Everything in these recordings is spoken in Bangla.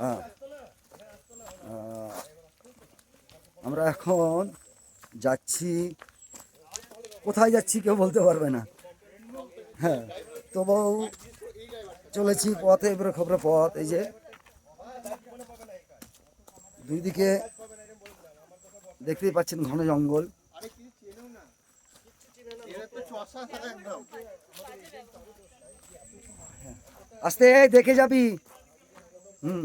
হ্যাঁ। আমরা এখন যাচ্ছি। কোথায় যাচ্ছি কেউ বলতে পারবে না। হ্যাঁ তবু চলেছি পথে, এবারে খবরে পথ, এই যে। দুই দিকে দেখতেই পাচ্ছেন ঘন জঙ্গল। আস্তে, দেখে যাবি। হুম।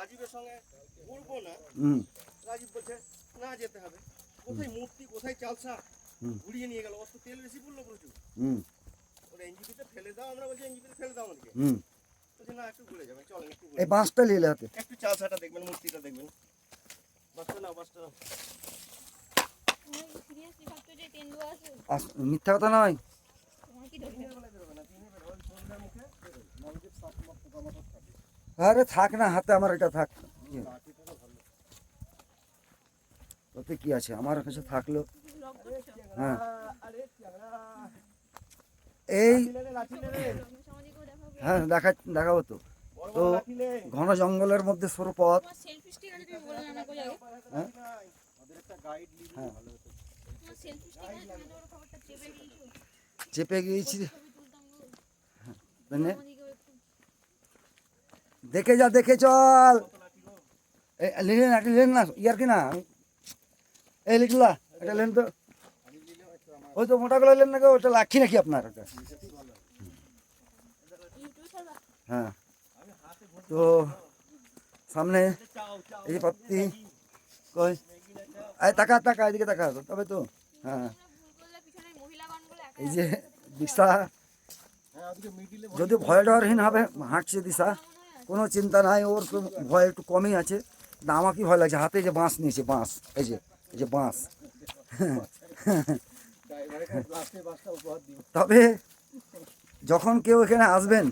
রাজীবের সঙ্গে ঘুরবো না। রাজীব বলছে না যেতে হবে। কোথায় মূর্তি কোথায় চালসা? ঘুরিয়ে নিয়ে গেল। অত তেল বেশি পড়ল প্রচুর। হুম। ওরা এনজিপিতে ফেলে দাও আমরা বলছি এনজিপিতে ফেলে দাও আমাদেরকে হুম। বলছে না একটু ঘুরে যাবেন চলেন একটু এই বাঁশটা নিলে হাতে। একটু চালসাটা দেখবেন মূর্তিটা দেখবেন। বাসটা তেন্দুয়া আছে? আস- মিথ্যা কথা নয়। আরে থাক না, হাতে আমার এটা থাক। ইয়ে। ওতে কি আছে? আমার কাছে থাকল। হ্যাঁ। এই হ্যাঁ দেখা দেখাবো তো। তো ঘন জঙ্গলের মধ্যে সরু পথ। হ্যাঁ। হ্যাঁ। চেপে দিয়েছ চেপে গিয়েছি দেখে যা, দেখে চল। লিখলেন একটা লিখলেন না ইয়ার কি না? এই লিখলা এটা লেন তো। ওই তো মোটাগুলো লেন না ওটা লাখি নাকি আপনার? ওটা হ্যাঁ। তো সামনে এই যে পাপ্তি কই? আয় তাকা তাকা, এদিকে তাকা, তবে তো হ্যাঁ। এই যে দিশা যদি ভয় ডরহীন হবে, হাঁটছে দিশা। কোনো চিন্তা নাই, ওর তো ভয় একটু কমই আছে। না আমাকে ভয় লাগছে? হাতে যে বাঁশ নিয়েছে, বাঁশ, এই যে এই যে বাঁশ। তবে যখন কেউ এখানে আসবেন,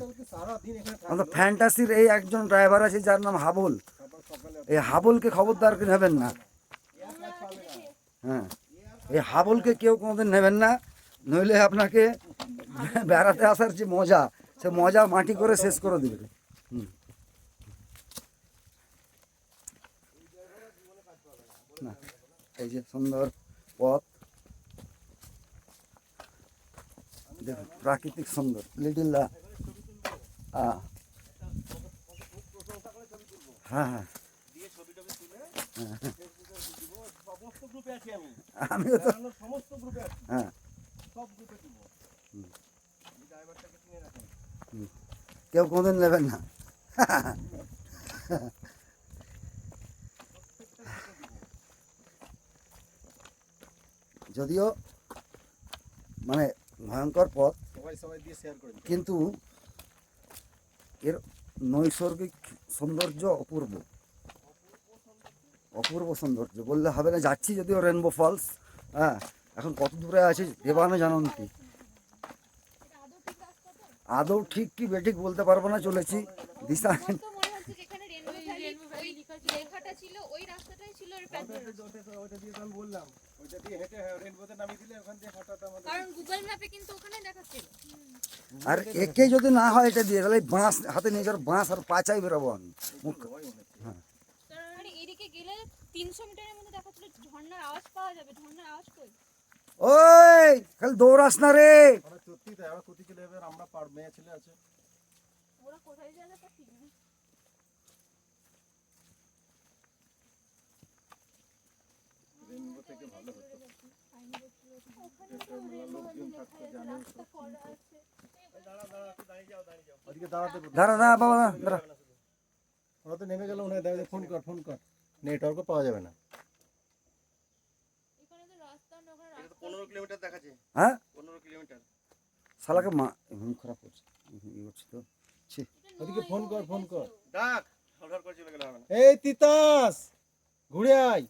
আমাদের ফ্যান্টাসির এই একজন ড্রাইভার আছে, যার নাম হাবুল। এই হাবুলকে খবরদার নেবেন না। হ্যাঁ এই হাবুলকে কেউ কোনোদিন নেবেন না। নইলে আপনাকে বেড়াতে আসার যে মজা, সে মজা মাটি করে শেষ করে দেবে। হুম। না, এই যে সুন্দর পথ। দেখুন, প্রাকৃতিক সুন্দর লিটিল্লা হ্যাঁ হ্যাঁ হ্যাঁ। আমিও তো হ্যাঁ। সব গ্রুপে দিব ড্রাইভারটাকে কেউ কোনোদিন নেবেন না। যদিও মানে ভয়ঙ্কর পথ সবাই সবাই দিয়ে শেয়ার করে দিন কিন্তু এর নৈসর্গিক সৌন্দর্য অপূর্ব। অপূর্ব সৌন্দর্য। বললে হবে না যাচ্ছি যদিও রেনবো ফলস হ্যাঁ এখন কত দূরে আছে দেবানো জানন্তি। আদৌ ঠিক কি বেঠিক বলতে পারব না চলেছি। দিশা আমার তো মনে হচ্ছে যেখানে রেনবো ভ্যালি ওই লেখাটা ছিল ওই রাস্তাটাই ছিল ওর প্যান্ডেল। দিয়ে আমি বললাম। ওইটা দিয়ে হেঁটে রেনবোতে নামিয়ে দিলে ওখান দিয়ে হঠাৎ আমাদের কারণ গুগল ম্যাপে কিন্তু ওখানে দেখাচ্ছিল। আর একে যদি না হয় এটা দিয়ে তাহলে বাঁশ হাতে নিয়ে যাওয়ার বাঁশ আর পাচাই বেরোবো আমি। মুখ মানে এদিকে গেলে তিনশো মিটারের মধ্যে দেখাচ্ছিল ঝর্ণার আওয়াজ পাওয়া যাবে ঝর্ণার আওয়াজ কই? ওই খালি দৌড়াস না রে। আমরা সত্যি তাই আমরা কোথায় যাবে আমরা পার মেয়ে ছেলে আছে। ওরা কোথায় যাবে তা ঠিক রেনবো থেকে ভালো হতো দাঁড়া দাঁড়া বাবা দাঁড়া, দাঁড়া। ওরা তো নেমে গেল ওনার দাঁড়িয়ে ফোন কর ফোন কর। নেটওয়ার্কও পাওয়া যাবে না। পনেরো কিলোমিটার দেখাচ্ছে। হ্যাঁ? পনেরো কিলোমিটার। শালাকে মা খারাপ করছে। করছি তো। ছি। ওদিকে ফোন কর ফোন কর। ডাক। অর্ডার করে চলে গেলে হবে না এই তিতাস ঘুরে আয়।